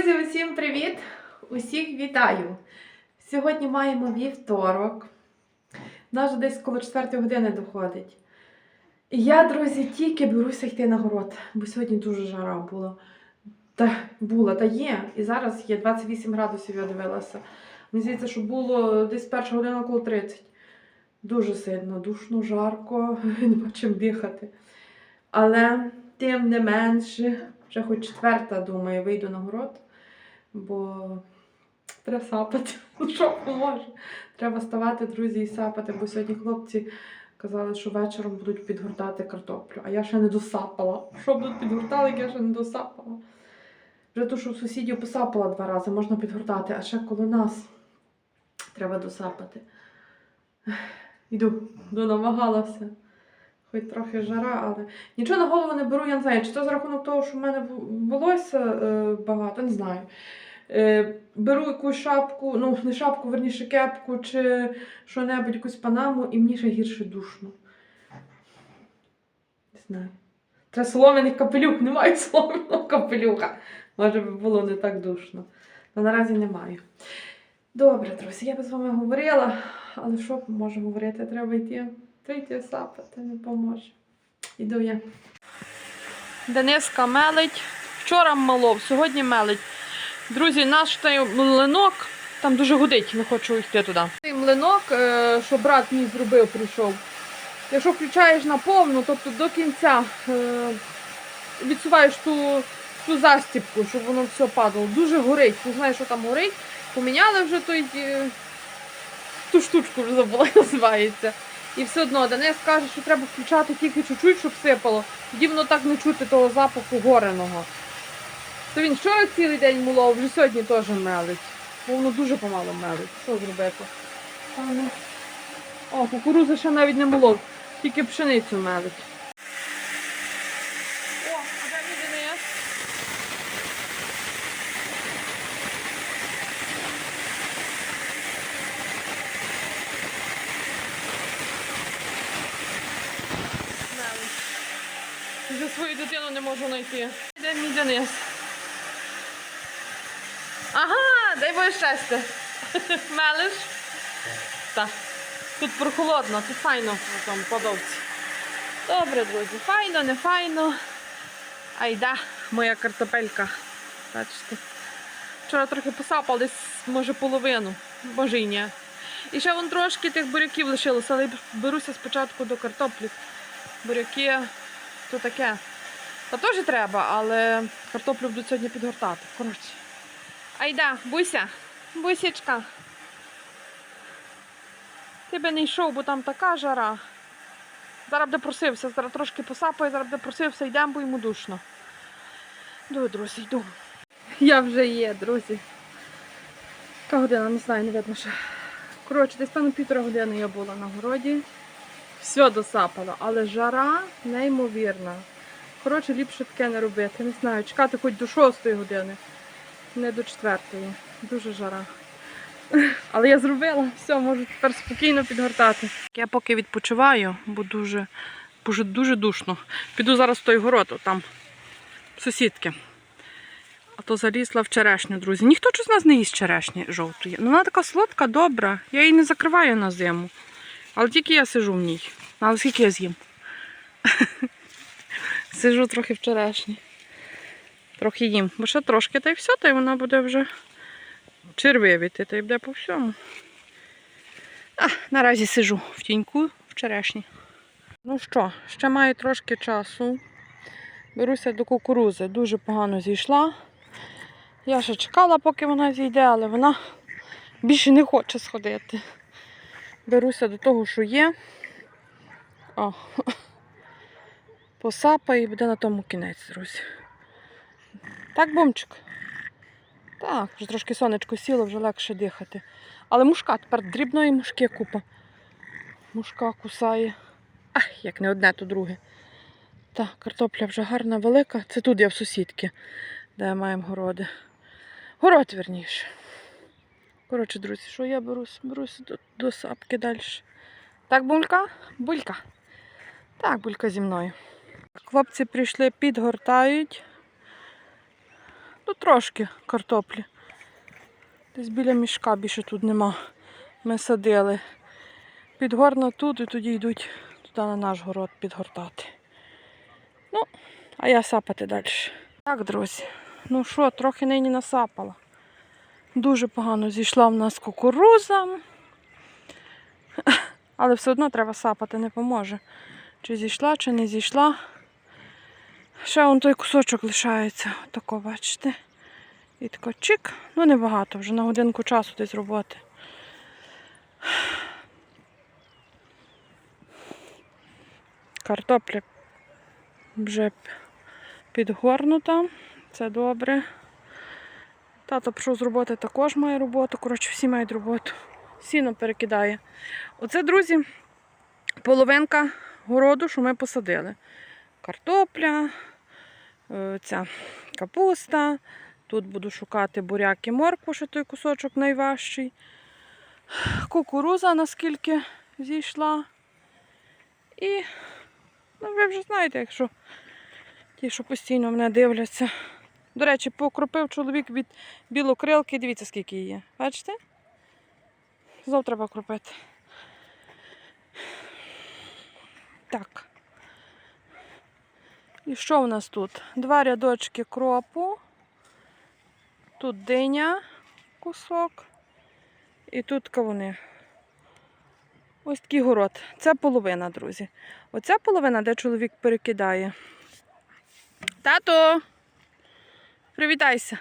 Друзі, усім привіт! Усіх вітаю! Сьогодні маємо вівторок. Вже десь коло 4 години доходить. І я, друзі, тільки беруся йти на город, бо сьогодні дуже жара була. Та була, та є. І зараз є 28 градусів, я дивилася. Мені здається, що було десь перша година коло 30. Дуже сильно, душно, жарко, нема чим дихати. Але тим не менше, вже хоч четверта, думаю, вийду на город, бо треба сапати. Ну, Що поможе? Треба ставати, друзі, і сапати, бо сьогодні хлопці казали, що вечором будуть підгортати картоплю, а я ще не досапала. Що будуть підгортали, я ще не досапала. Вже ту, що сусідів посапала два рази, можна підгортати, а ще коло нас треба досапати. Йду, йду намагалася. Хоч трохи жара, але нічого на голову не беру, я не знаю, чи це за рахунок того, що в мене волосся е, багато, не знаю. Е, беру якусь шапку, ну не шапку, верніше кепку чи що-небудь, якусь панаму, і мені ще гірше душно. Не знаю. Треба солом'яний капелюх, немає солом'яного капелюха. Може би було не так душно. Але наразі немає. Добре, друзі, я би з вами говорила, але що можу говорити? Треба йти. Треба йти сапати, не поможе. Іду я. Дениска мелить. Вчора молов, сьогодні мелить. Друзі, наш той млинок там дуже гудить, не хочу йти туди. Цей млинок, е, що брат мій зробив, прийшов. Якщо включаєш на повну, тобто до кінця е, відсуваєш ту, ту застіпку, щоб воно все падало. Дуже горить. Не знаю, що там горить. Поміняли вже той, е, ту штучку вже забула, називається. І все одно Денис каже, що треба включати тільки чуть-чуть, щоб сипало. Тоді воно так не чути того запаху гореного. То він вчора цілий день мулов, вже сьогодні теж мелить. Бо воно дуже помало мелить. Що зробити? Ну. О, кукуруза ще навіть не молов, тільки пшеницю мелить. О, а де мій Денис? Мелить. Вже свою дитину не можу знайти. Де мій Денис? Ага, дай Боже щастя. Мелиш? Так. Тут прохолодно, тут файно в тому подовці. Добре, друзі, файно, не файно. Айда, моя картопелька. Бачите. Вчора трохи посапав, десь може половину, може й ні. І ще вон трошки тих буряків лишилося, але беруся спочатку до картоплі. Буряки то таке. Та теж треба, але картоплю буду сьогодні підгортати. Коротше. Айда, буйся, бусічка. Ти би не йшов, бо там така жара. Зараз буде просився, зараз трошки посапає, зараз буде просився, йдемо, бо йому душно. Йду, друзі, йду. Я вже є, друзі. Яка година, не знаю, не видно ще. Коротше, десь певно півтора години я була на городі. Все досапало, але жара неймовірна. Коротше, ліпше таке не робити. Не знаю, чекати хоч до 6 години, не до 4. Дуже жара. Але я зробила, все, можу тепер спокійно підгортати. Я поки відпочиваю, бо дуже, дуже, дуже душно. Піду зараз в той город, там сусідки. А то залізла в черешню, друзі. Ніхто ж з нас не їсть черешні жовтої. Ну, вона така солодка, добра. Я її не закриваю на зиму. Але тільки я сижу в ній. Ну, Але скільки я з'їм? Сижу трохи в черешні. Трохи їм. Бо ще трошки, та й все, та й вона буде вже червивіти, та й буде по всьому. А, наразі сижу в тіньку в черешні. Ну що, ще маю трошки часу. Беруся до кукурузи. Дуже погано зійшла. Я ще чекала, поки вона зійде, але вона більше не хоче сходити. Беруся до того, що є. О. Посапаю і буде на тому кінець, друзі. Так, бомчик? Так, вже трошки сонечко сіло, вже легше дихати. Але мушка, тепер дрібної мушки купа. Мушка кусає. Ах, як не одне, то друге. Так, картопля вже гарна, велика. Це тут я в сусідки, де маємо городи. Город, верніше. Коротше, друзі, що я берусь? Берусь до, до сапки далі. Так, булька? Булька. Так, булька зі мною. Хлопці прийшли, підгортають. Тут трошки картоплі. Десь біля мішка більше тут нема. Ми садили. Підгорна тут і тоді йдуть туди на наш город підгортати. Ну, а я сапати далі. Так, друзі. Ну що, трохи нині насапала. Дуже погано зійшла в нас кукуруза. Але все одно треба сапати, не поможе. Чи зійшла, чи не зійшла. Ще вон той кусочок лишається. Тако, бачите. І тако чик. Ну небагато, вже на годинку часу десь роботи. Картопля вже підгорнута. Це добре. Тато пішов з роботи, також має роботу. Коротше, всі мають роботу. Сіно перекидає. Оце, друзі, половинка городу, що ми посадили. Картопля, е, ця капуста. Тут буду шукати буряк і моркву, що той кусочок найважчий. Кукуруза наскільки зійшла. І, ну, ви вже знаєте, якщо ті, що постійно мене дивляться. До речі, покропив чоловік від білокрилки. Дивіться, скільки її є. Бачите? Знов треба кропити. Так. І що в нас тут? Два рядочки кропу. Тут диня, кусок. І тут кавуни. Ось такий город. Це половина, друзі. Оця половина, де чоловік перекидає. Тато! Привітайся!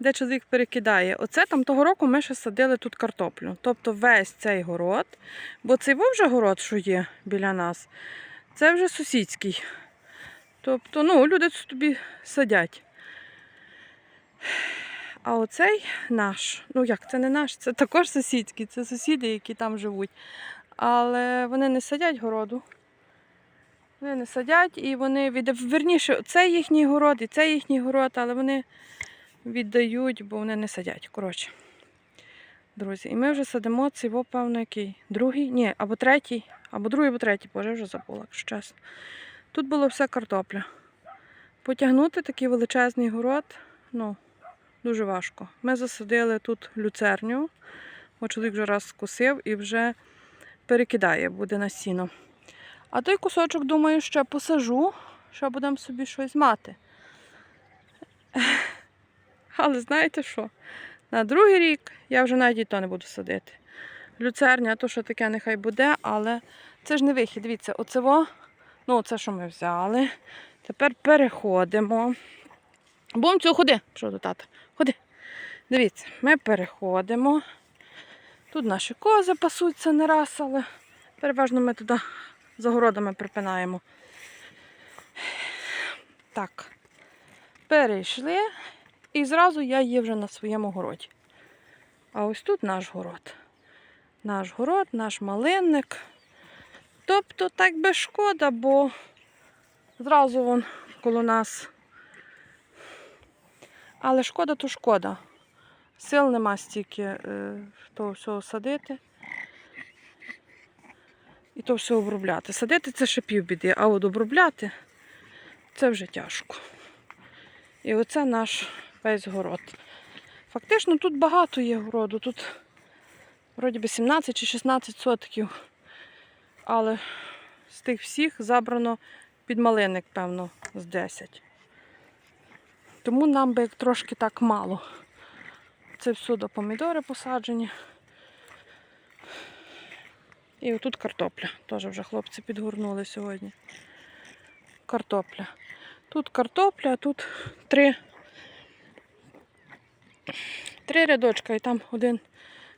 Де чоловік перекидає. Оце там того року ми ще садили тут картоплю. Тобто весь цей город, бо цей був город, що є біля нас, це вже сусідський. Тобто, ну, люди тут тобі садять. А оцей наш, ну як, це не наш, це також сусідський, це сусіди, які там живуть. Але вони не садять городу. Вони не садять і вони від... верніше, це їхній город і це їхній город, але вони віддають, бо вони не садять. Коротше. Друзі, і ми вже садимо цей, певно, який? Другий? Ні, або третій, або другий, або третій, боже, вже забула, якщо чесно. Тут було все картопля. Потягнути такий величезний город, ну, дуже важко. Ми засадили тут люцерню, бо чоловік вже раз скусив і вже перекидає, буде на сіно. А той кусочок, думаю, ще посажу, ще будемо собі щось мати. Але знаєте що? На другий рік я вже навіть і то не буду садити. Люцерня, то що таке, нехай буде, але це ж не вихід. Дивіться, оцево, ну це, що ми взяли. Тепер переходимо. Бумцю, ходи, що до тата, ходи. Дивіться, ми переходимо. Тут наші кози пасуться не раз, але переважно ми туди за городами припинаємо. Так, перейшли. І зразу я є вже на своєму городі. А ось тут наш город. Наш город, наш малинник. Тобто так би шкода, бо зразу вон коло нас. Але шкода то шкода. Сил нема стільки е, того всього садити. І то все обробляти. Садити це ще півбіди, а от обробляти це вже тяжко. І оце наш весь город. Фактично тут багато є городу. Тут вроді би 17 чи 16 сотків. Але з тих всіх забрано під малинник, певно, з 10. Тому нам би як трошки так мало. Це всюди помідори посаджені. І отут картопля. Теж вже хлопці підгорнули сьогодні. Картопля. Тут картопля, а тут три. Три рядочка і там один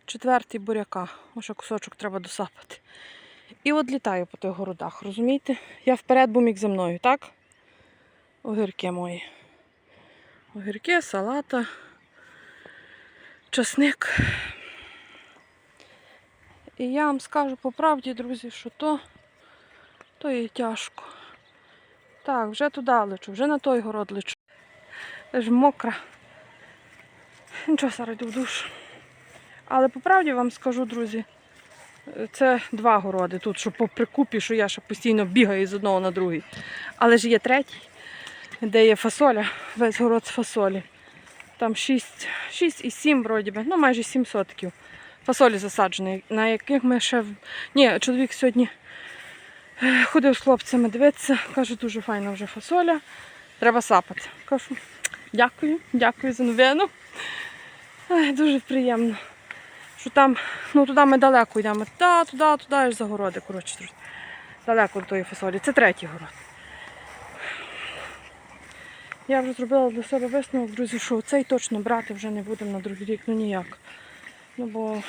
четвертий буряка. Може кусочок треба досапати. І от літаю по тих городах, розумієте? Я вперед бумік за мною, так? Огірки мої. Огірки, салата, часник. І я вам скажу по правді, друзі, що то, то є тяжко. Так, вже туди лечу, вже на той город лечу. Ж мокра. Нічого, зараз в душ. Але по правді вам скажу, друзі, це два городи тут, що по прикупі, що я ще постійно бігаю з одного на другий. Але ж є третій. де є фасоля, весь город з фасолі. Там 6, 6 і 7 вроді би, ну майже 7 сотків фасолі засадженої, на яких ми ще. Ні, чоловік сьогодні е, ходив з хлопцями дивитися, каже, дуже файна вже фасоля. Треба сапати. Кажу, дякую, дякую за новину. Дуже приємно. Що там, ну туди ми далеко йдемо. Та, туди, туди аж за городи, коротше. Далеко до тої фасолі. Це третій город. Я вже зробила для себе висновок, друзі, що цей точно брати вже не будемо на другий рік, ну ніяк. Ну бо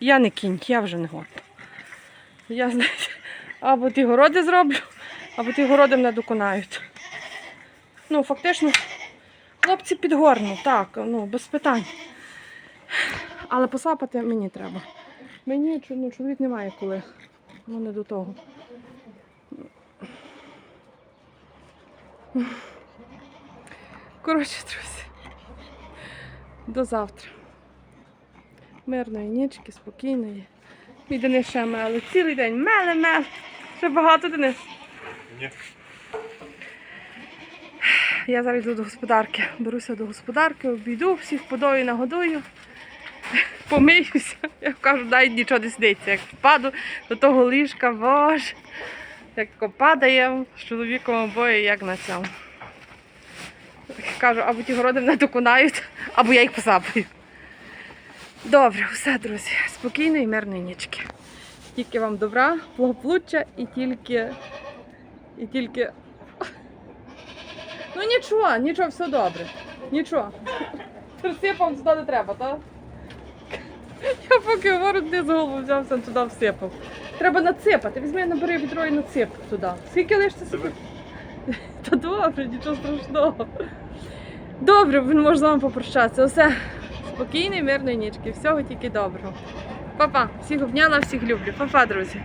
я не кінь, я вже не горда. Я, знаєте, або ті городи зроблю, або ті городи мене доконають. Ну, фактично, хлопці підгорну, так, ну, без питань. Але посапати мені треба. Мені ну, чоловік немає коли. Ну, не до того. Коротше, друзі. До завтра. Мирної нічки, спокійної. Мій Денис ще меле. Цілий день меле, меле. Ще багато Денис. Ні. Я зараз йду до господарки. Беруся до господарки, обійду, всіх подою, нагодую, помиюся. Я кажу, дай нічого не сниться. Як впаду до того ліжка, боже. Як падає з чоловіком обоє, як на цьому. Кажу, або ті городи мене доконають, або я їх посапаю. Добре, все, друзі. Спокійної мирної нічки. Тільки вам добра, благополуччя і тільки. І тільки. Ну нічого, нічого, все добре. Нічого. Присипав туди не треба, так? Я поки говорю, не з голову взявся, туди всипав. Треба насипати. Візьми, набери відро і насип туди. Скільки лишиться? Та добре, нічого страшного. Добре, він може з вами попрощатися. Усе спокійної, мирної нічки. Всього тільки доброго. Па-па. Всіх обняла, всіх люблю. Па-па, друзі.